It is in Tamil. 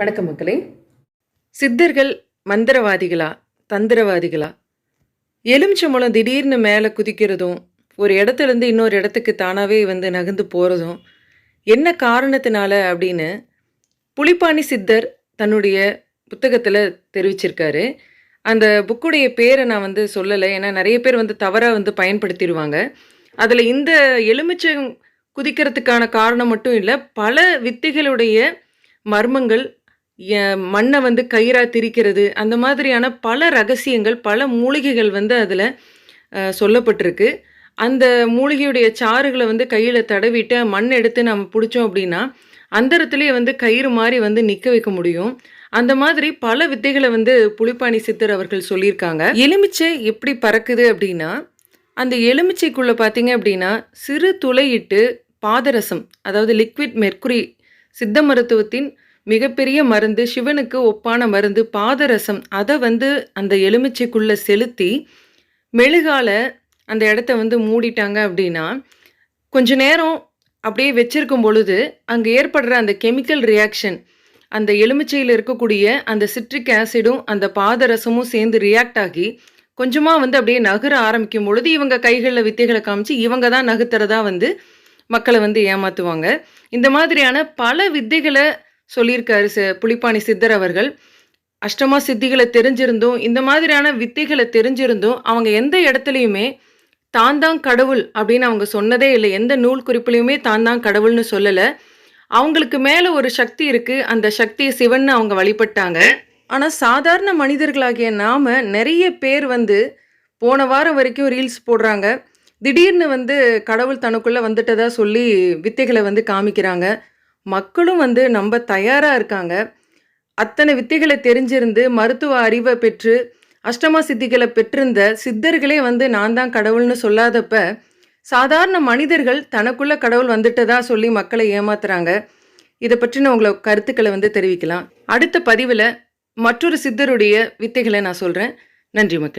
வணக்கம் மக்களே. சித்தர்கள் மந்திரவாதிகளா தந்திரவாதிகளா? எலுமிச்சம்பழம் திடீர்னு மேலே குதிக்கிறதும் ஒரு இடத்துலேருந்து இன்னொரு இடத்துக்கு தானாகவே வந்து நகர்ந்து போகிறதும் என்ன காரணத்தினால அப்படின்னு புலிப்பாணி சித்தர் தன்னுடைய புத்தகத்தில் தெரிவிச்சிருக்காரு. அந்த புக்குடைய பேரை நான் வந்து சொல்லலை. ஏன்னா நிறைய பேர் வந்து தவறாக வந்து பயன்படுத்திடுவாங்க. அதில் இந்த எலுமிச்சம் குதிக்கிறதுக்கான காரணம் மட்டும் இல்லை பல வித்தைகளுடைய மர்மங்கள் மண்ணை வந்து கயிறாக திரிக்கிறது அந்த மாதிரியான பல ரகசியங்கள் பல மூலிகைகள் வந்து அதில் சொல்லப்பட்டிருக்கு. அந்த மூலிகையுடைய சாறுகளை வந்து கையில் தடவிட்டு மண் எடுத்து நம்ம பிடிச்சோம் அப்படின்னா அந்தரத்துலேயே வந்து கயிறு மாதிரி வந்து நிற்க வைக்க முடியும். அந்த மாதிரி பல வித்தைகளை வந்து புலிப்பாணி சித்தர் அவர்கள் சொல்லியிருக்காங்க. எலுமிச்சை எப்படி பறக்குது அப்படின்னா அந்த எலுமிச்சைக்குள்ளே பார்த்தீங்க அப்படின்னா சிறு துளையிட்டு பாதரசம் அதாவது லிக்விட் மெர்க்குரி சித்த மருத்துவத்தின் மிகப்பெரிய மருந்து சிவனுக்கு ஒப்பான மருந்து பாதரசம் அதை வந்து அந்த எலுமிச்சைக்குள்ளே செலுத்தி மெழுகால அந்த இடத்த வந்து மூடிட்டாங்க அப்படின்னா கொஞ்ச நேரம் அப்படியே வச்சிருக்கும் பொழுது அங்கே ஏற்படுற அந்த கெமிக்கல் ரியாக்ஷன் அந்த எலுமிச்சையில் இருக்கக்கூடிய அந்த சிட்ரிக் ஆசிடும் அந்த பாதரசமும் சேர்ந்து ரியாக்ட் ஆகி கொஞ்சமாக வந்து அப்படியே நகர ஆரம்பிக்கும் பொழுது இவங்க கைகளில் வித்தைகளை காமிச்சு இவங்க தான் நகர்த்துறதா வந்து மக்களை வந்து ஏமாற்றுவாங்க இந்த மாதிரியான பல வித்தைகளை சொல்லியிருக்காரு ச புலிப்பாணி சித்தர் அவர்கள். அஷ்டமா சித்திகளை தெரிஞ்சிருந்தும் இந்த மாதிரியான வித்தைகளை தெரிஞ்சிருந்தும் அவங்க எந்த இடத்துலையுமே தான் தான் கடவுள் அப்படின்னு அவங்க சொன்னதே இல்லை. எந்த நூல் குறிப்பிலையுமே தான் தான் கடவுள்னு சொல்லலை. அவங்களுக்கு மேலே ஒரு சக்தி இருக்குது அந்த சக்தியை சிவன்னு அவங்க வழிபட்டாங்க. ஆனால் சாதாரண மனிதர்களாகிய நாம் நிறைய பேர் வந்து போன வாரம் வரைக்கும் ரீல்ஸ் போடுறாங்க. திடீர்னு வந்து கடவுள் தனக்குள்ளே வந்துட்டதா சொல்லி வித்தைகளை வந்து காமிக்கிறாங்க. மக்களும் வந்து நம்ம தயாராக இருக்காங்க. அத்தனை வித்தைகளை தெரிஞ்சிருந்து மருத்துவ அறிவை பெற்று அஷ்டமா சித்திகளை பெற்றிருந்த சித்தர்களே வந்து நான் தான் கடவுள்னு சொல்லாதப்ப சாதாரண மனிதர்கள் தனக்குள்ள கடவுள் வந்துட்டதா சொல்லி மக்களை ஏமாத்துறாங்க. இதை பற்றின உங்களை கருத்துக்களை வந்து தெரிவிக்கலாம். அடுத்த பதிவில் மற்றொரு சித்தருடைய வித்தைகளை நான் சொல்கிறேன் நன்றி மக்கள்.